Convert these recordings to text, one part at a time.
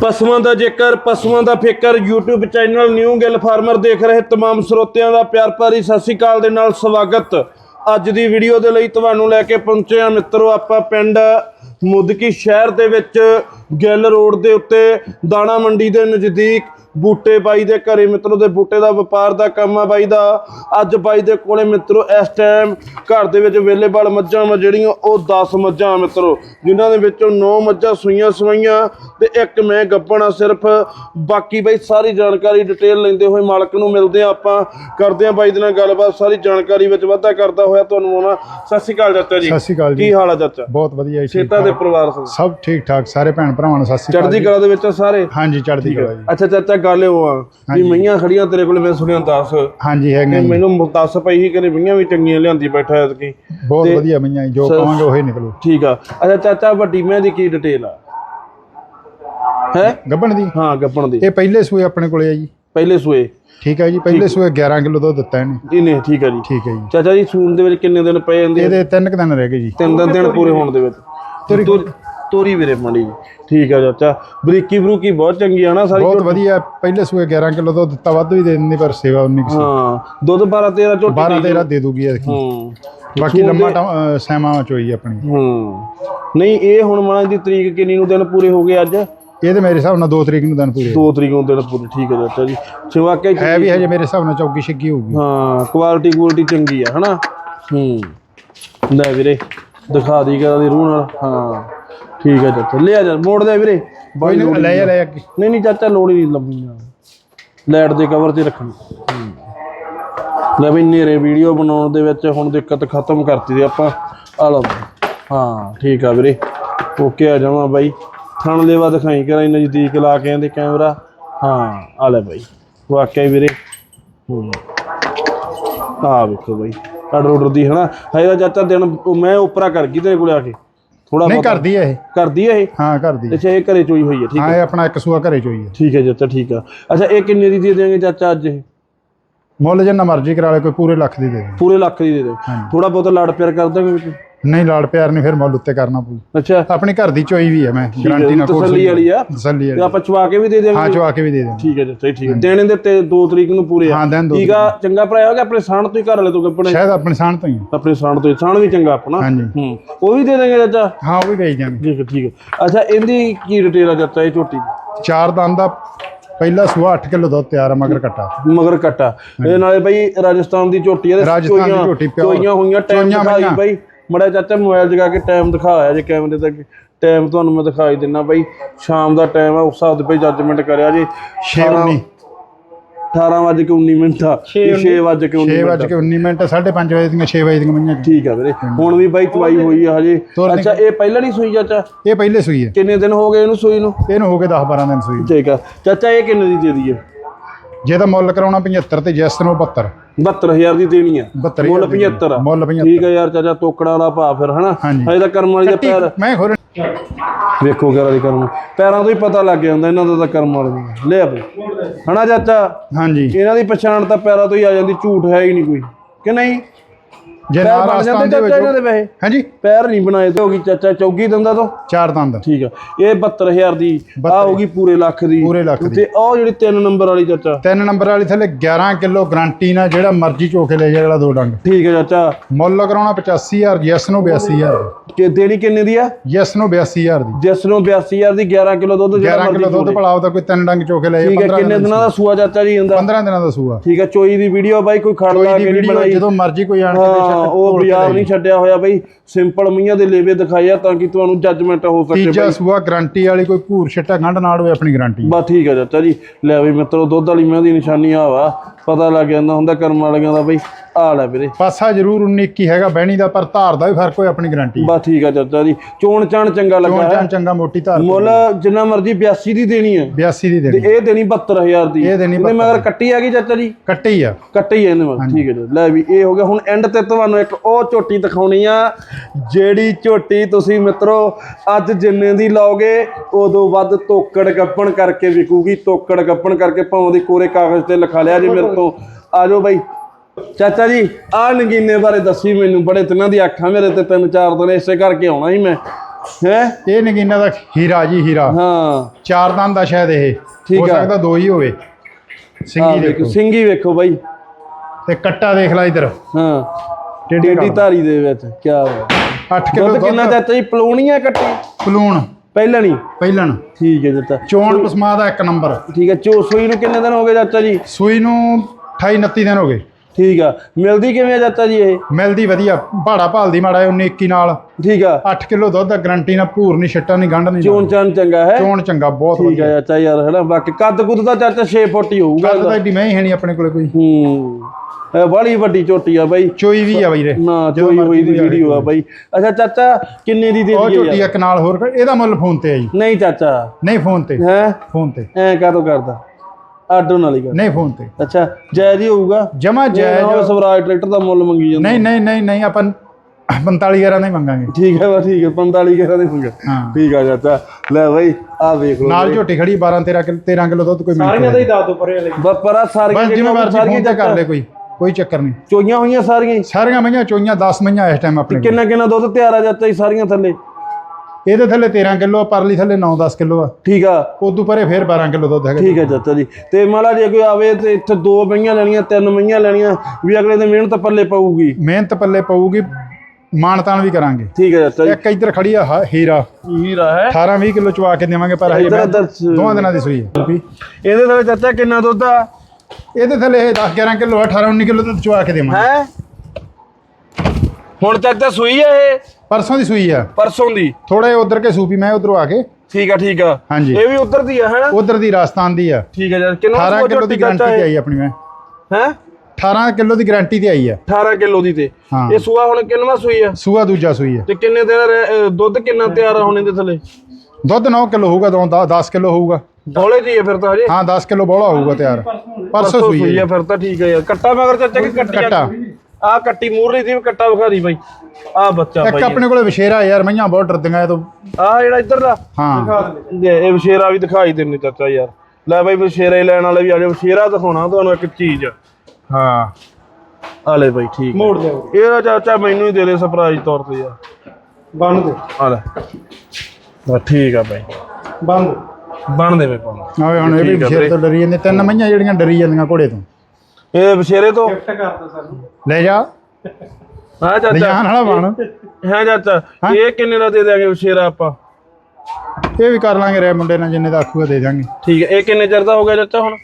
ਪਸ਼ੂਆਂ ਦਾ ਜੇਕਰ ਪਸ਼ੂਆਂ ਦਾ ਫਿਕਰ YouTube channel new Gill farmer ਦੇਖ ਰਹੇ तमाम ਸਰੋਤਿਆਂ ਦਾ ਪਿਆਰ ਭਰੀ ਸਤਿ ਸ਼੍ਰੀ ਅਕਾਲ ਦੇ ਨਾਲ ਸਵਾਗਤ ਅੱਜ ਦੀ ਵੀਡੀਓ ਦੇ ਲਈ ਤੁਹਾਨੂੰ ਲੈ ਕੇ ਪਹੁੰਚੇ ਆ ਮਿੱਤਰੋ ਆਪਾਂ ਪਿੰਡ ਮੁਦਕੀ ਸ਼ਹਿਰ ਦੇ ਵਿੱਚ ਗਿੱਲ ਰੋਡ ਦੇ ਉੱਤੇ ਦਾਣਾ ਮੰਡੀ ਦੇ ਨਜ਼ਦੀਕ ਬੂਟੇ ਬਾਈ ਦੇ ਘਰੇ ਮਿੱਤਰੋ ਦੇ ਬੂਟੇ ਦਾ ਵਪਾਰ ਦਾ ਕੰਮ ਆ ਬਾਈ ਦਾ। ਅੱਜ ਬਾਈ ਦੇ ਕੋਲੇ ਮਿੱਤਰੋ ਇਸ ਟਾਈਮ ਘਰ ਦੇ ਵਿੱਚ ਵੇਲੇਬਲ ਮੱਝਾਂ ਵਾ ਜਿਹੜੀਆਂ ਉਹ 10 ਮੱਝਾਂ ਮਿੱਤਰੋ ਜਿਨ੍ਹਾਂ ਦੇ ਵਿੱਚੋਂ 9 ਮੱਝਾਂ ਸੂਈਆਂ ਸਵਾਈਆਂ ਤੇ ਇੱਕ ਮੈਂ ਗੱਪਣਾ ਸਿਰਫ। ਬਾਕੀ ਬਾਈ ਸਾਰੀ ਜਾਣਕਾਰੀ ਡਿਟੇਲ ਲੈਂਦੇ ਹੋਏ ਮਾਲਕ ਨੂੰ ਮਿਲਦੇ ਆ ਆਪਾਂ। ਕਰਦੇ ਆ ਬਾਈ ਦੇ ਨਾਲ ਗੱਲਬਾਤ ਸਾਰੀ ਜਾਣਕਾਰੀ ਵਿੱਚ ਵਾਧਾ ਕਰਦਾ ਹੋਇਆ ਤੁਹਾਨੂੰ ਆਉਣਾ। ਸਤਿ ਸ਼੍ਰੀ ਅਕਾਲ ਚਾਚਾ ਜੀ। ਸਤਿ ਸ਼੍ਰੀ ਅਕਾਲ ਜੀ। ਕੀ ਹਾਲ ਆ ਚਾਚਾ? ਬਹੁਤ ਵਧੀਆ ਜੀ ਖੇਤਾਂ ਦੇ ਪਰਿਵਾਰ ਸਭ? ਠੀਕ ਠਾਕ ਸਾਰੇ ਭੈਣ ਭਰਾਵਾਂ ਨੂੰ ਸਤਿ ਸ਼੍ਰੀ ਅਕਾਲ ਚੜ੍ਹਦੀ। ਕਲਾ ਦੇ ਵਿੱਚ ਸਾਰੇ? ਹਾਂਜੀ ਚੜ੍ਹਦੀ ਕਲਾ ਜੀ। ਅੱਛਾ ਚਾਚਾ ਉਹ ਆ ਵੀ। ਮਈਆਂ ਖੜੀਆਂ ਤੇਰੇ ਕੋਲ ਮੈਂ ਸੁਣਿਆ 10 ਹਾਂਜੀ ਹੈਗੇ ਜੀ। ਮੈਨੂੰ ਦੱਸ ਪਈ ਸੀ ਕਿ ਮਈਆਂ ਵੀ ਚੰਗੀਆਂ ਲਿਆਂਦੀ ਬੈਠਾ ਐਤਕੀ ਬਹੁਤ ਤੇ- ਵਧੀਆ ਮਈਆਂ ਜੀ, ਜੋ ਕਹਾਂਗੇ ਉਹੀ ਨਿਕਲੂ। ਠੀਕ ਆ। ਅੱਛਾ ਚਾਚਾ ਵੱਡੀ ਮੈਂ ਦੀ ਕੀ ਡਿਟੇਲ ਆ? ਹੈ? ਗੱਬਣ ਦੀ? ਹਾਂ ਗੱਪਣ ਦੀ। ਇਹ ਪਹਿਲੇ ਸੂਏ ਆਪਣੇ ਕੋਲੇ ਆ ਜੀ। ਪਹਿਲੇ ਸੂਏ। ਠੀਕ ਹੈ ਜੀ ਪਹਿਲੇ ਸੂਏ 11 ਕਿਲੋ ਦੁੱਧ ਦਿੱਤਾ ਇਹਨੇ। ਇਹਨੇ ਠੀਕ ਆ ਜੀ। ਠੀਕ ਹੈ ਜੀ। ਚਾਚਾ ਜੀ ਸੂਨ ਦੇ ਵਿੱਚ ਕਿੰਨੇ ਦਿਨ ਪਏ ਜਾਂਦੇ? ਇਹਦੇ ਤਿੰਨ ਕੁ ਦਿਨ ਰਹਿ ਗਏ ਜੀ। ਤਿੰਨ ਦਿਨ ਦਿਨ ਪੂਰੇ ਹੋਣ ਦੇ ਵਿੱਚ। ਤੋਰੀ ਵੀਰੇ ਮੰਡੀ ਜੀ। ਠੀਕ ਆ ਚਾਚਾ ਬਰੀਕੀ ਬਰੂਕੀ ਬਹੁਤ ਚੰਗੀ ਆ ਨਾ ਸਾਰੀ ਬਹੁਤ ਵਧੀਆ ਪਹਿਲੇ ਸੂਏ 11 ਕਿਲੋ ਦੁੱਧ ਦਿੱਤਾ ਵੱਧ ਵੀ ਦੇ ਦਿੰਦੀ ਪਰ ਸੇਵਾ ਉਨੀ ਕੁ ਸੀ। ਹਾਂ ਦੁੱਧ 12 13 ਝੋਟੀ 12 13 ਦੇ ਦੂਗੀ ਇਹ ਹੂੰ। ਬਾਕੀ ਲੰਮਾ ਸੈਮਾ ਚੋਈ ਆਪਣੀ। ਹੂੰ। ਨਹੀਂ ਇਹ ਹੁਣ ਮਾਂ ਦੀ ਤਰੀਕ ਕਿੰਨੀ ਨੂੰ ਦਿਨ ਪੂਰੇ ਹੋ ਗਏ ਅੱਜ? ਇਹ ਤੇ ਮੇਰੇ ਹਿਸਾਬ ਨਾਲ 2 ਤਰੀਕ ਨੂੰ ਦਿਨ ਪੂਰੇ 2 ਤਰੀਕ ਨੂੰ ਦਿਨ ਪੂਰੇ ਠੀਕ ਹੈ ਚਾਚਾ ਜੀ। ਚਵਾਕੇ ਹੈ ਵੀ ਹਜੇ ਮੇਰੇ ਹਿਸਾਬ ਨਾਲ ਚੌਕੀ ਛਿੱਗੀ ਹੋਊਗੀ। ਹਾਂ ਕੁਆਲਿਟੀ ਕੁਆਲਿਟੀ ਚੰਗੀ ਆ ਹਨਾ? ਹੂੰ। ਲੈ ਵੀਰੇ ਦਿਖਾ ਦੀ ਕਰਾ ਦੀ ਰੂਹ ਨਾਲ। ਹਾਂ। ਠੀਕ ਹੈ ਚਾਚਾ ਲੈ ਜਾ ਮੋੜ ਦੇ ਵੀਰੇ। ਬਾਈ ਲੈ ਜਾ ਲੈ ਅੱਗੇ। ਨਹੀਂ ਨਹੀਂ ਚਾਚਾ ਲੋੜ ਹੀ ਨਹੀਂ ਲੰਬੀ ਲਾਈਟ ਦੇ ਕਵਰ ਤੇ ਰੱਖਣੀ। ਲੈ ਵੀ ਨੇਰੇ ਵੀਡੀਓ ਬਣਾਉਣ ਦੇ ਵਿੱਚ ਹੁਣ ਦਿੱਕਤ ਖਤਮ ਕਰਤੀ ਦੀ ਆਪਾਂ ਆ ਲਓ। ਹਾਂ ਠੀਕ ਆ ਵੀਰੇ। ਓਕੇ ਆ ਜਾਵਾਂ ਬਾਈ। ਥਣ ਲੈਵਾ ਦਿਖਾਈ ਕਰਾਂ ਨਜ਼ਦੀਕ ਲਾ ਕੇ ਆਂਦੇ ਕੈਮਰਾ। ਹਾਂ ਆ ਲੈ ਬਾਈ। ਵਾਕਿਆ ਵੀਰੇ। ਆ ਵੇਖੋ ਬਾਈ। ਆਰਡਰ ਆਰਡਰ ਦੀ ਹਨਾ? ਹਜੇ ਤਾਂ ਚਾਚਾ ਦਿਨ ਮੈਂ ਉਪਰਾ ਕਰ ਗਈ ਤੇਰੇ ਕੋਲੇ ਆ ਕੇ। ਥੋੜਾ ਨਹੀਂ ਕਰਦੀ ਹੈ ਇਹ। ਕਰਦੀ ਇਹ? ਹਾਂ ਕਰਦੀ ਹੈ। ਅੱਛਾ ਇਹ ਘਰੇ ਚੋਈ ਹੋਈ ਹੈ ਠੀਕ ਹਾਂ ਇਹ ਆਪਣਾ ਇੱਕ ਸੂਆ ਘਰੇ ਚੋਈ ਹੈ ਠੀਕ ਹੈ ਚਾਚਾ ਠੀਕ ਆ। ਅੱਛਾ ਇਹ ਕਿੰਨੇ ਦੀ ਦੇ ਦੇਣਗੇ ਚਾਚਾ ਅੱਜ ਇਹ? ਮੁੱਲ ਜਿੰਨਾ ਮਰਜ਼ੀ ਕਰਾ ਲੈ ਕੋਈ ਪੂਰੇ ਲੱਖ ਦੀ ਦੇ ਦੇ। ਪੂਰੇ ਲੱਖ ਦੀ ਦੇ ਦੇ। ਥੋੜਾ ਬਹੁਤ ਲੜ ਪਿਆਰ ਕਰ ਦਾਂਗੇ ਵਿੱਚ ਨਹੀਂ ਲਾੜ ਪਿਆਰ ਨਹੀਂ ਫਿਰ ਮੁੱਲ ਉੱਤੇ ਕਰਨਾ ਪਊ। ਅੱਛਾ। ਆਪਣੀ ਘਰ ਦੀ ਚੋਈ ਵੀ ਹੈ ਮੈਂ ਹੈ, ਗਾਰੰਟੀ ਨਾਲ ਕੋਲ ਤਸੱਲੀ ਵਾਲੀ ਆ। ਤਸੱਲੀ ਤੇ ਵਾਲੀ ਆਪਾਂ ਚਵਾ ਕੇ ਵੀ ਦੇ ਹਾਂ ਦੇਵਾਂਗੇ ਚਵਾ ਕੇ ਵੀ ਦੇ ਦੇਣਾ ਠੀਕ ਹੈ ਚਾਚਾ ਠੀਕ ਹੈ। ਦੇਣੇ ਦੇ ਤੇ 2 ਤਰੀਕ ਨੂੰ ਪੂਰੇ ਆ। ਹਾਂ ਦਿਨ ਦੋ ਠੀਕ ਆ ਚੰਗਾ ਭਰਾ ਹੋਗਾ ਆਪਣੇ ਸਾਣ ਤੋਂ ਹੀ ਘਰ ਵਾਲੇ ਤੋਂ ਕੱਪਣੇ ਸ਼ਾਇਦ ਆਪਣੇ ਸਾਨ ਤੋਂ ਹੀ ਹੈ। ਆਪਣੇ ਸਾਣ ਤੋਂ ਹੀ ਸਾਣ ਵੀ ਚੰਗਾ ਆਪਣਾ। ਹਾਂਜੀ। ਹੂੰ ਉਹ ਵੀ ਦੇ ਦੇਣਗੇ ਚਾਚਾ? ਹਾਂ ਉਹ ਵੀ ਵੇਚ ਜਾਣਗੇ ਠੀਕ ਹੈ ਠੀਕ ਹੈ। ਅੱਛਾ ਇਹਦੀ ਕੀ ਡਿਟੇਲ ਆ ਚਾਚਾ ਇਹ ਝੋਟੀ? ਦੀ? ਚਾਰ ਦੰਦ ਦਾ ਪਹਿਲਾ ਸੂਆ 8 ਕਿਲੋ ਦੁੱਧ ਤਿਆਰ ਆ ਮਗਰ ਕੱਟਾ। ਮਗਰ ਕੱਟਾ। ਇਹ ਨਾਲੇ ਬਈ ਰਾਜਸਥਾਨ ਦੀ ਝੋਟੀ ਰਾਜਸਥਾਨ ਦੀ ਝੋਟੀ ਪਿਓਰ। ਚੋਈਆਂ ਹੋਈਆਂ ਟਾਈਮ ਚੋਈਆਂ ਦਿਖਾਈ। ਬਈ। ਮੜਾ ਚਾਚਾ ਮੋਬਾਈਲ ਜਗਾ ਕੇ ਟਾਈਮ ਦਿਖਾਇਆ ਜੇ ਕੈਮਰੇ ਤੇ ਟਾਈਮ ਤੁਹਾਨੂੰ ਮੈਂ ਦਿਖਾਈ ਦਿੰਨਾ ਬਈ ਸ਼ਾਮ ਦਾ ਟਾਈਮ ਆ ਉਸ ਹਿਸਾਬ ਦੇ ਬਈ ਜੱਜਮੈਂਟ ਕਰਿਆ ਜੀ। 6 19 18 ਵਜੇ ਕੇ 19 ਮਿੰਟ ਆ। 6 ਵਜੇ ਕੇ 19 6 ਮਿੰਟ ਵਜੇ ਕੇ 19 ਮਿੰਟ 5:30 ਵਜੇ ਦੀਆਂ 6 ਵਜੇ ਦੀਆਂ ਮਈਆਂ। ਠੀਕ ਆ ਵੀਰੇ। ਹੁਣ ਵੀ ਬਾਈ ਚਵਾਈ ਹੋਈ ਆ ਹਜੇ। ਅੱਛਾ ਇਹ ਪਹਿਲਾਂ ਨਹੀਂ ਸੂਈ ਚਾਚਾ? ਇਹ ਪਹਿਲੇ ਸੂਈ ਹੈ ਕਿੰਨੇ ਦਿਨ ਹੋ ਗਏ ਇਹਨੂੰ ਸੂਈ ਨੂੰ? ਇਹਨੂੰ ਹੋ ਗਏ 10 12 ਦਿਨ ਸੂਈ। ਠੀਕ ਆ। ਚਾਚਾ ਇਹ ਕਿੰਨੇ ਦੀ ਦੇ ਦਈਏ? ਜੇ ਤਾਂ ਮੁੱਲ ਕਰਾਉਣਾ 75 ਤੇ ਜੈਸ ਨੂੰ 72 72000 ਦੀ ਦੇਣੀ ਆ। 72 ਮੁੱਲ 75 ਆ ਮੁੱਲ 75 ਠੀਕ ਆ ਯਾਰ ਚਾਚਾ ਤੋਕੜਾ ਵਾਲਾ ਭਾ ਫਿਰ ਹਨਾ। ਹਜੇ। ਤਾਂ ਕਰਮ ਵਾਲੀ ਦਾ ਪੈਰ ਮੈਂ ਖੋਲ ਵੇਖੋ ਕਿਹੜਾ ਦੀ ਕਰਮ। ਪੈਰਾਂ ਤੋਂ ਹੀ ਪਤਾ ਲੱਗ ਜਾਂਦਾ ਇਹਨਾਂ ਦਾ ਤਾਂ ਕਰਮ ਵਾਲੇ ਦਾ ਲੈ ਬਈ। ਹਨਾ ਚਾਚਾ? ਹਾਂਜੀ। ਇਹਨਾਂ ਦੀ ਪਛਾਣ ਤਾਂ ਪੈਰਾਂ ਤੋਂ ਹੀ ਆ ਜਾਂਦੀ ਝੂਠ ਹੈ ਹੀ ਨਹੀਂ ਕੋਈ। ਕਿ ਨਹੀਂ? ਜੇ ਪੈਰ ਨਾ ਬਣ ਰਾਜਸਥਾਨ ਜਾਂਦੇ ਦੇ ਚਾਚਾ ਇਹਨਾਂ ਵਿੱਚ ਦੇ ਵੈਸੇ ਹਾਂਜੀ। ਪੈਰ ਨਹੀਂ ਬਣਾਏ ਤੇ ਹੋ ਗਈ ਚਾਚਾ ਚੌਗੀ ਦੰਦਾ ਤੋਂ? ਚਾਰ ਦੰਦ। ਠੀਕ ਆ। ਇਹ 72000 ਦੀ ਆ 72 ਹੋਗੀ ਪੂਰੇ ਲੱਖ ਦੀ। ਪੂਰੇ ਲੱਖ ਦੀ। ਤੇ ਉਹ ਜਿਹੜੀ 3 ਨੰਬਰ ਵਾਲੀ ਚਾਚਾ? ਤਿੰਨ ਨੰਬਰ ਵਾਲੀ ਥੱਲੇ 11 ਕਿਲੋ ਗਾਰੰਟੀ ਨਾਲ ਜਿਹੜਾ ਮਰਜ਼ੀ ਚੋਕੇ ਲੈ ਜਾ ਅਗਲਾ ਦੋ ਡੰਗ। ਠੀਕ ਹੈ ਚਾਚਾ। ਮੁੱਲ ਕਰਾਉਣਾ 85000 ਯੈਸ ਨੂੰ 82000 ਕਿ ਦੇਣੀ ਕਿੰਨੇ ਦੀ ਆ? ਯੈਸ ਨੂੰ 82000 ਦੀ। ਜਿਸ ਨੂੰ 82000 ਦੀ 11 ਕਿਲੋ ਦੁੱਧ ਜਿਹੜਾ 11 ਕਿਲੋ ਮਰਜ਼ੀ ਦੁੱਧ ਪਲਾਓ ਤਾਂ ਕੋਈ ਤਿੰਨ ਡੰਗ ਚੋਕੇ ਲੈ ਠੀਕ ਹੈ 15 ਕਿੰਨੇ ਦਿਨਾਂ ਦਾ ਸੂਆ। ਚਾਚਾ ਜੀ ਹੁੰਦਾ? 15 ਦਿਨਾਂ ਦਾ ਸੂਆ। ਠੀਕ ਹੈ ਚੋਈ ਦੀ ਵੀਡੀਓ ਬਾਈ ਕੋਈ ਖੜ ਲਾ ਕੋਈ ਦੀ ਵੀਡੀਓ ਜਦੋਂ ਮਰਜ਼ੀ ਕੋਈ ਆਣ ਕੇ ਹਾਂ। ਬੇਸ਼ੱਕ ਉਹ ਬਾਜ਼ਾਰ ਨਹੀਂ ਛੱਡਿਆ ਹੋਇਆ ਬਈ। ਸਿੰਪਲ ਮੀਆਂ ਦੇ ਲੇਵੇ ਦਿਖਾਇਆ ਤਾਂ ਕਿ ਤੁਹਾਨੂੰ ਜੱਜਮੈਂਟ ਹੋ ਸਕੇ ਤੀਜਾ ਸੂਆ ਗਾਰੰਟੀ ਵਾਲੀ ਕੋਈ ਭੂਰ ਛਿੱਟਾ ਗੰਢ ਨਾਲ ਹੋਵੇ ਆਪਣੀ ਗਾਰੰਟੀ ਬਸ ਠੀਕ ਹੈ ਚਾਚਾ ਜੀ। ਲੈ ਬਈ ਮਿੱਤਰੋ ਦੁੱਧ ਵਾਲੀ ਮੀਆਂ ਦੀ ਨਿਸ਼ਾਨੀ ਆ ਵਾ। ਪਤਾ ਲੱਗ ਜਾਂਦਾ ਹੁੰਦਾ ਕਰਮ ਵਾਲਿਆਂ ਦਾ ਬਈ ਆ ਲੈ ਵੀਰੇ। ਪਾਸਾ ਜ਼ਰੂਰ 19 21 ਹੈਗਾ ਬਹਿਣੀ ਦਾ ਪਰ ਧਾਰ ਦਾ ਵੀ ਫ਼ਰਕ ਹੋਏ ਆਪਣੀ ਗਾਰੰਟੀ ਬਸ ਠੀਕ ਹੈ ਚਾਚਾ ਜੀ। ਚੋਣ ਚਾਣ ਚੰਗਾ ਲੱਗਾ ਚੋਣ ਹੈ। ਚਾਂ ਚੰਗਾ ਮੋਟੀ ਧਾਰ ਮੁੱਲ ਜਿੰਨਾ ਮਰਜ਼ੀ 82 ਦੀ ਦੇਣੀ ਹੈ। 82 ਦੀ ਤੇ ਦੇਣੀ। ਇਹ ਦੇਣੀ 72000 ਦੀ। ਇਹ ਦੇਣੀ ਮਗਰ ਕੱਟੀ ਆ ਗਈ ਚਾਚਾ ਜੀ? ਕੱਟੀ ਆ। ਕੱਟੀ ਇਹਨੇ ਮਗਰ। ਠੀਕ ਹੈ ਜੀ। ਲੈ ਵੀ ਇਹ ਹੋ ਗਿਆ। ਹੁਣ ਐਂਡ ਤੇ ਤੁਹਾਨੂੰ ਇੱਕ ਉਹ ਝੋਟੀ ਦਿਖਾਉਣੀ ਆ। ਜਿਹੜੀ ਝੋਟੀ ਤੁਸੀਂ ਮਿੱਤਰੋ ਅੱਜ ਜਿੰਨੇ ਦੀ ਲਾਓਗੇ ਉਦੋਂ ਵੱਧ ਤੋਕੜ ਗੱਪਣ ਕਰਕੇ ਵਿਕੂਗੀ। ਤੋਕੜ ਗੱਪਣ ਕਰਕੇ ਭਾਵੇਂ ਦੀ ਕੋਰੇ ਕਾਗਜ਼ ਤੇ ਲਿਖਾ ਲਿਆ ਜੀ ਮੇਰੇ ਤੋਂ ਆ ਜਾਓ ਬਾਈ। ਚਾਚਾ ਜੀ ਆ ਨਗੀਨੇ ਬਾਰੇ ਦੱਸੀ ਮੈਨੂੰ। ਬੜੇ ਤਿੰਨਾਂ ਦੀ ਅੱਖਾਂ ਮੇਰੇ ਤੇ ਤਿੰਨ ਚਾਰ ਦਿਨ ਇਸੇ ਕਰਕੇ ਆਉਣਾ ਸੀ ਮੈਂ। ਹੈ? ਇਹ ਨਗੀਨਾ ਦਾ ਹੀਰਾ ਜੀ ਹੀਰਾ। ਹਾਂ। ਚਾਰ ਦੰਦ ਦਾ ਸ਼ਾਇਦ ਇਹ। ਠੀਕ ਹੋ। ਸਕਦਾ ਦੋ ਹੀ ਹੋਵੇ। ਸਿੰਗੀ ਦੇਖੋ ਸਿੰਗੀ ਵੇਖੋ ਬਾਈ। ਤੇ ਕੱਟਾ ਦੇਖ ਲੈ ਇਧਰ। ਹਾਂ। ਟੇਡੀ ਧਾਰੀ। ਦੇ ਵਿੱਚ ਕੀ ਬਾਤ। 8 ਕਿਲੋ ਕਿੰਨਾ ਚਾਚਾ ਜੀ ਪਲੂਣੀਆਂ ਕੱਟੀ? ਪਲੂਣ। ਪਹਿਲਾਂ ਨਹੀਂ ਪਹਿਲਣ ਠੀਕ ਹੈ ਚਾਚਾ। ਚੋਣ ਪਸਮਾ ਦਾ ਇੱਕ ਨੰਬਰ। ਠੀਕ ਹੈ ਚੋ ਸੂਈ ਨੂੰ ਕਿੰਨੇ ਦਿਨ ਹੋ ਗਏ ਚਾਚਾ ਜੀ? ਸੂਈ ਨੂੰ 28 29 ਦਿਨ ਹੋ ਗਏ। ਠੀਕ ਆ। ਮਿਲਦੀ ਕਿਵੇਂ ਆ ਚਾਚਾ ਜੀ ਇਹ? ਮਿਲਦੀ ਵਧੀਆ। ਭਾੜਾ ਭਾਲਦੀ ਮਾੜਾ 19 21 ਨਾਲ। ਠੀਕ ਆ। 8 ਕਿਲੋ ਦੁੱਧ ਦਾ ਗਰੰਟੀ ਨਾਲ ਭੂਰ ਨਹੀਂ ਛੱਟਾ ਨਹੀਂ ਗੰਢ ਨਹੀਂ ਚੋਣ ਚਾਨ ਚੰਗਾ ਹੈ। ਚੋਣ ਚੰਗਾ ਬਹੁਤ ਠੀਕ ਵਧੀਆ। ਆ ਚਾਚਾ ਯਾਰ ਹੈਨਾ? ਬਾਕੀ ਕੱਦ ਕੁੱਦ ਦਾ ਚਾਚਾ 6 ਫੁੱਟ ਹੀ ਹੋਊਗਾ। ਗੱਲ। ਤਾਂ ਏਡੀ ਮੈਂ ਹੀ ਹੈ ਨਹੀਂ ਆਪਣੇ ਕੋਲੇ ਕੋਈ। ਹੂੰ। ਇਹ ਬੜੀ ਵੱਡੀ ਝੋਟੀ ਆ ਬਾਈ। ਚੋਈ ਵੀ ਆ ਬਈ ਰੇ ਨਾ ਚੋਈ ਹੋਈ ਦੀ ਵੀਡੀਓ ਆ ਬਾਈ। ਅੱਛਾ ਚਾਚਾ ਕਿੰਨੇ ਦੀ ਦੇ ਉਹ ਦਈਏ ਝੋਟੀ ਯਾਰ? ਇੱਕ ਨਾਲ ਹੋਰ ਇਹਦਾ ਮੁੱਲ ਫੋਨ ਤੇ ਆ ਜੀ। ਨਹੀਂ ਚਾਚਾ। ਨਹੀਂ ਫੋਨ ਤੇ। ਹੈ? ਫੋਨ ਤੇ। ਐ ਕਾਹਤੋਂ ਕਰਦਾ? ਆਡੋ ਨਾਲ ਹੀ ਕਰ ਨਹੀਂ ਫੋਨ ਤੇ। ਅੱਛਾ ਜਾਇਜ਼ ਹੀ ਹੋਊਗਾ। ਜਮਾ ਜੈ ਜਾਇਜ਼ ਸਵਰਾਜ ਟਰੈਕਟਰ ਦਾ ਮੁੱਲ ਮੰਗੀ ਜਾਂਦਾ। ਨਹੀਂ ਨਹੀਂ ਨਹੀਂ ਨਹੀਂ ਆਪਾਂ 45 11 ਨਹੀਂ ਮੰਗਾਂਗੇ। ਠੀਕ ਹੈ ਬਸ ਠੀਕ ਹੈ 45 ਕਿਹੜਾ ਨਹੀਂ ਮੰਗਾ। ਹਾਂ। ਠੀਕ ਆ ਚਾਚਾ। ਲੈ ਬਾਈ ਆ ਵੇਖ ਲਓ ਨਾਲ ਝੋਟੀ ਖੜੀ 12 13 ਕਿਲੋ 13 ਕਿਲੋ ਦੁੱਧ ਕੋਈ ਮਿੰਟ ਹੀ ਦੱਸ ਦੋ ਪਰੇ ਵਾਲੇ ਬਸ ਪਰਾ ਸਾਰੀਆਂ ਬਸ ਜਿਵੇਂ ਜਿਹੜੀਆਂ ਮਰਜ਼ੀ ਸਾਰੀਆਂ ਫੋਨ ਤੇ ਕਰ ਲੈ ਕੋਈ ਕੋਈ ਚੱਕਰ ਨਹੀਂ। ਚੋਈਆਂ ਹੋਈਆਂ ਸਾਰੀਆਂ ਹੀ। ਸਾਰੀਆਂ ਮਈਆਂ ਚੋਈਆਂ 10 ਮਈਆਂ ਇਸ ਟਾਈਮ ਆਪਣੇ ਕੋਲ। ਕਿੰਨਾ ਕਿੰਨਾ ਦੁੱਧ ਤਿਆਰ ਆ ਚਾਚਾ ਜੀ ਸਾਰੀਆਂ ਥੱਲੇ? ਇਹਦੇ ਥੱਲੇ 13 ਕਿਲੋ ਪਰਲੀ ਥੱਲੇ 9 10 ਕਿਲੋ ਆ। ਠੀਕ ਆ। ਉਦੋਂ ਪਰੇ ਫੇਰ 12 ਕਿਲੋ ਦੁੱਧ ਹੈਗਾ। ਠੀਕ ਹੈ ਚਾਚਾ ਜੀ। ਤੇ ਮਾਲਾ ਜੇ ਕੋਈ ਆਵੇ ਤੇ ਇੱਥੇ ਦੋ ਮਈਆਂ ਲੈਣੀਆਂ ਤਿੰਨ ਮਈਆਂ ਲੈਣੀਆਂ ਵੀ ਅਗਲੇ ਦਿਨ ਮਿਹਨਤ ਪੱਲੇ ਪਊਗੀ। ਮਿਹਨਤ ਪੱਲੇ ਪਊਗੀ ਮਾਨਤਾਨ ਵੀ ਕਰਾਂਗੇ। ਠੀਕ ਹੈ ਚਾਚਾ ਜੀ। ਇੱਕ ਇੱਧਰ ਖੜੀ ਆ ਹ- ਹੀਰਾ। ਹੀਰਾ ਹੈ। 18 20 ਕਿਲੋ ਚਵਾ ਕੇ ਦੇਵਾਂਗੇ ਪਰ ਹਜੇ ਇੱਧਰ ਮੈਂ ਇੱਧਰ ਦੋਵਾਂ ਦਿਨਾਂ ਦੀ ਸੂਈ ਹੈ ਇਹਦੇ ਥੱਲੇ ਚਾਚਾ ਕਿੰਨਾ ਦੁੱਧ ਆ? ਇਹਦੇ ਥੱਲੇ ਇਹ 10 11 ਕਿਲੋ 18 19 ਕਿਲੋ ਦੁੱਧ ਚਵਾ ਕੇ ਦੇਵਾਂਗੇ। ਹੈ? ਹੁਣ ਚਾਚਾ ਸੂਈ ਆ ਇਹ? ਪਰਸੋਂ ਦੀ ਸੂਈ ਆ। ਪਰਸੋਂ ਦੀ। ਥੋੜਾ ਉਧਰ ਕੇ ਸੂਪੀ ਮੈਂ ਉਧਰੋਂ ਆ ਕੇ। ਠੀਕ ਆ ਠੀਕ ਆ। ਹਾਂਜੀ। ਇਹ ਵੀ ਉਧਰ ਦੀ ਆ ਹੈ ਉਧਰ ਦੀ ਰਾਜਸਥਾਨ ਦੀ ਆ। ਠੀਕ ਹੈ ਜੀ ਕਿੰਨਾ 18 ਕਿਲੋ ਦੀ ਗਾਰੰਟੀ ਤੇ ਆਈ ਆਪਣੀ ਮੈਂ। ਹੈ? 18 ਕਿਲੋ ਦੀ ਗਾਰੰਟੀ ਤੇ ਆਈ ਆ। 18 ਕਿਲੋ ਦੀ ਤੇ। ਇਹ ਸੂਆ ਹੁਣ ਕਿੰਨਵਾ ਸੂਈ ਆ? ਸੂਆ ਦੂਜਾ ਸੂਈ ਆ। ਤੇ ਕਿੰਨੇ ਦਿਨ ਦੁੱਧ ਕਿੰਨਾ ਤਿਆਰ ਆ ਹੁਣ ਇਹਦੇ ਥੱਲੇ? ਦੁੱਧ 9 ਕਿਲੋ ਹੋਊਗਾ ਦੋ 10 ਕਿਲੋ ਹੋਊਗਾ। ਬੋਲੇ ਜੀ ਇਹ ਫਿਰ ਤਾਂ ਹਜੇ। ਹਾਂ 10 ਕਿਲੋ ਬੋਲਾ ਹੋਊਗਾ ਤਿਆਰ। ਪਰਸੋਂ ਸੂਈ ਆ। ਫਿਰ ਤਾਂ ਠੀਕ ਹੈ ਯਾਰ। ਕੱਟਾ ਮਗਰ ਚਾਚਾ ਕਿ ਕੱਟੀ ਕੱਟਾ। ਆ ਕੱਟੀ ਮੂਰ ਰਹੀ ਸੀ ਵੀ ਕੱਟਾ ਵਿਖਾ ਦੀ ਬਾਈ। ਆ ਬੱਚਾ ਇੱਕ ਬਾਈ। ਆਪਣੇ ਕੋਲੇ ਵਿਸ਼ੇਰਾ ਯਾਰ ਮਈਆਂ ਬਹੁਤ ਡਰਦੀਆਂ ਇਹ ਤੋਂ। ਆ ਜਿਹੜਾ ਇੱਧਰ ਦਾ? ਹਾਂ। ਇਹ ਇਹ ਵਿਸ਼ੇਰਾ ਵੀ ਦਿਖਾਈ ਦਿੰਨੇ ਚਾਚਾ ਯਾਰ। ਲੈ ਬਾਈ ਵਿਸ਼ੇਰਾ ਹੀ ਲੈਣ ਵਾਲੇ ਵੀ ਆ ਜਾਓ ਵਿਸ਼ੇਰਾ ਦਿਖਾਉਣਾ ਤੁਹਾਨੂੰ ਇੱਕ ਚੀਜ਼। ਹਾਂ। ਆ ਲੈ ਬਾਈ ਠੀਕ ਮੋੜ ਦੇ ਇਹਦਾ ਚਾਚਾ ਮੈਨੂੰ ਹੀ ਦੇ ਦੇ ਸਰਪ੍ਰਾਈਜ਼ ਤੌਰ ਤੇ ਯਾਰ। ਬੰਨ ਦੇ। ਆ ਲੈ। ਬਸ ਠੀਕ ਆ ਬਾਈ। ਬੰਨ ਬੰਨ ਦੇ ਬਈ ਪਾਉਣਾ ਆਵੇ ਹੁਣ ਇਹ ਵੀ ਠੀਕ ਆ ਵਿਸ਼ੇਰੇ ਤੋਂ ਡਰੀ ਜਾਂਦੇ। ਤਿੰਨ ਮਈਆਂ ਜਿਹੜੀਆਂ ਡਰੀ ਜਾਂਦੀਆਂ ਘੋੜੇ ਤੋਂ। ਇਹ ਵਿਸ਼ੇਰੇ ਤੋਂ। ਲੈ ਜਾ। ਹਾਂ ਲੈ ਚਾਚਾ। ਜਾਣ ਵਾਲਾ ਬਣ। ਹੈ ਚਾਚਾ। ਇਹ ਕਿੰਨੇ ਦਾ ਦੇ ਦਿਆਂਗੇ ਵਿਸ਼ੇਰਾ ਆਪਾਂ? ਇਹ ਵੀ ਕਰ ਲਾਂਗੇ ਰੇ ਮੁੰਡੇ ਨਾਲ ਜਿੰਨੇ ਦਾ ਆਖੂਗਾ ਦੇ ਦਾਂਗੇ ਠੀਕ ਹੈ ਇਹ ਕਿੰਨੇ ਚਿਰ ਦਾ ਹੋ ਗਿਆ ਚਾਚਾ ਹੁਣ?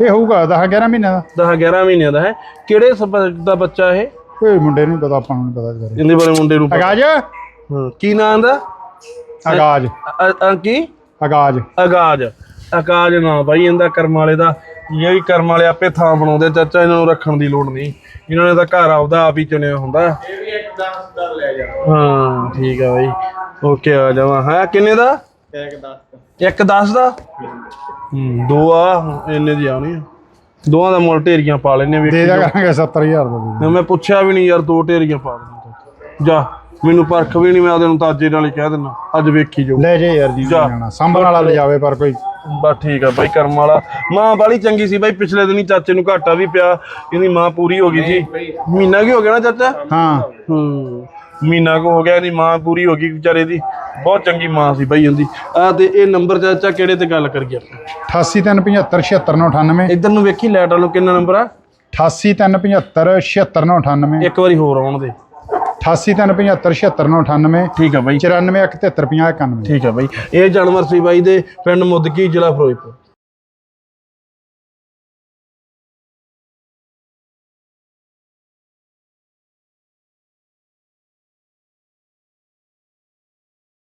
ਇਹ ਹੋਊਗਾ 10 11 ਮਹੀਨਿਆਂ ਦਾ। 10 11 ਮਹੀਨਿਆਂ ਦਾ ਹੈ। ਕਿਹੜੇ ਸਬਜੈਕਟ ਦਾ ਬੱਚਾ ਇਹ? ਕੋਈ ਮੁੰਡੇ ਨੂੰ ਨੀ ਪਤਾ ਆਪਾਂ ਨੂੰ ਨੀ ਪਤਾ ਬਾਰੇ। ਇਹਦੇ ਬਾਰੇ ਮੁੰਡੇ ਨੂੰ ਪਤਾ। ਅਗਾਜ। ਹਾਂ ਕੀ ਨਾਂ ਦਾ? ਅਗਾਜ। ਅ- ਅ- ਕੀ? ਅਗਾਜ। ਆਗਾਜ ਆਕਾਜ ਨਾ ਬਾਈ ਇਹਦਾ ਕਰਮ ਵਾਲੇ ਦਾ। ਇਹ ਵੀ ਕਰਮ ਵਾਲੇ ਆਪੇ ਥਾਂ ਬਣਾਉਂਦੇ ਚਾਚਾ ਇਹਨਾਂ ਨੂੰ ਰੱਖਣ ਦੀ ਲੋੜ ਨਹੀਂ। ਇਹਨਾਂ ਨੇ ਤਾਂ ਘਰ ਆਪਦਾ ਆਪ ਹੀ ਚੁਣਿਆ ਹੁੰਦਾ। ਇਹ ਵੀ ਇੱਕ 10 ਦਾ ਲੈ ਜਾ ਹਾਂ ਠੀਕ ਆ ਬਾਈ। ਓਕੇ ਆ ਜਾਵਾਂ। ਹੈ ਕਿੰਨੇ ਦਾ? ਇੱਕ 10 ਦਾ। ਇੱਕ 10 ਦਾ? ਹੂੰ ਦੋ ਆ ਇੰਨੇ ਦੀ ਆਉਣੀ ਆ। ਦੋਵਾਂ ਦਾ ਮੁੱਲ ਢੇਰੀਆਂ ਪਾ ਲੈਨੇ ਦੇ ਵੇਖੀ ਦਿਆ ਕਰਾਂਗੇ 70000 ਦਾ ਦੇ ਮੈਂ ਪੁੱਛਿਆ ਵੀ ਨਹੀਂ ਯਾਰ ਦੋ ਢੇਰੀਆਂ ਪਾ ਦੇ ਜਾ। ਮੈਨੂੰ ਪਰਖ ਵੀ ਨਹੀਂ ਮੈਂ ਉਹਦੇ ਨੂੰ ਤਾਜੇ ਨਾਲ ਹੀ ਕਹਿ ਦਿੰਦਾ ਅੱਜ ਵੇਖੀ ਜੋ ਲੈ ਜੇ ਯਾਰ ਜੀ ਜਾ। ਜਾਣਾ। ਸੰਭਲ ਵਾਲਾ ਲੈ ਜਾਵੇ ਪਰ ਕੋਈ। ਬਸ ਠੀਕ ਆ ਬਾਈ ਕਰਮ ਵਾਲਾ। ਮਾਂ ਬਾਲੀ ਚੰਗੀ ਸੀ ਬਾਈ ਪਿਛਲੇ ਦਿਨੀ ਚਾਚੇ ਨੂੰ ਘਾਟਾ ਵੀ ਪਿਆ। ਇਹਦੀ ਮਾਂ ਪੂਰੀ ਹੋ ਗਈ ਸੀ। ਮਹੀਨਾ ਕੀ ਹੋ ਗਿਆ ਨਾ ਚਾਚਾ? ਹਾਂ। ਹੂੰ। ਮਹੀਨਾ ਕੋ ਹੋ ਗਿਆ ਇਹਦੀ ਮਾਂ ਪੂਰੀ ਹੋ ਗਈ ਵਿਚਾਰੇ ਦੀ। ਬਹੁਤ ਚੰਗੀ ਮਾਂ ਸੀ ਬਾਈ ਇਹਦੀ। ਆ ਤੇ ਇਹ ਨੰਬਰ ਚਾਚਾ ਕਿਹੜੇ ਤੇ ਗੱਲ ਕਰੀਏ ਆਪਾਂ? 88375 ਇੱਧਰ ਨੂੰ ਵੇਖੀ ਲੈਟ ਵਾਲੋ ਕਿੰਨਾ ਨੰਬਰ ਆ? 88375 ਇੱਕ ਵਾਰੀ ਹੋਰ ਆਉਣ ਦੇ। 88375 ਠੀਕ ਆ ਬਾਈ। 94 71 50 91 ਠੀਕ ਆ ਬਾਈ। ਇਹ ਜਾਨਵਰ ਸੀ ਬਾਈ ਦੇ ਪਿੰਡ ਮੁੱਦਕੀ ਜ਼ਿਲ੍ਹਾ ਫਿਰੋਜ਼ਪੁਰ।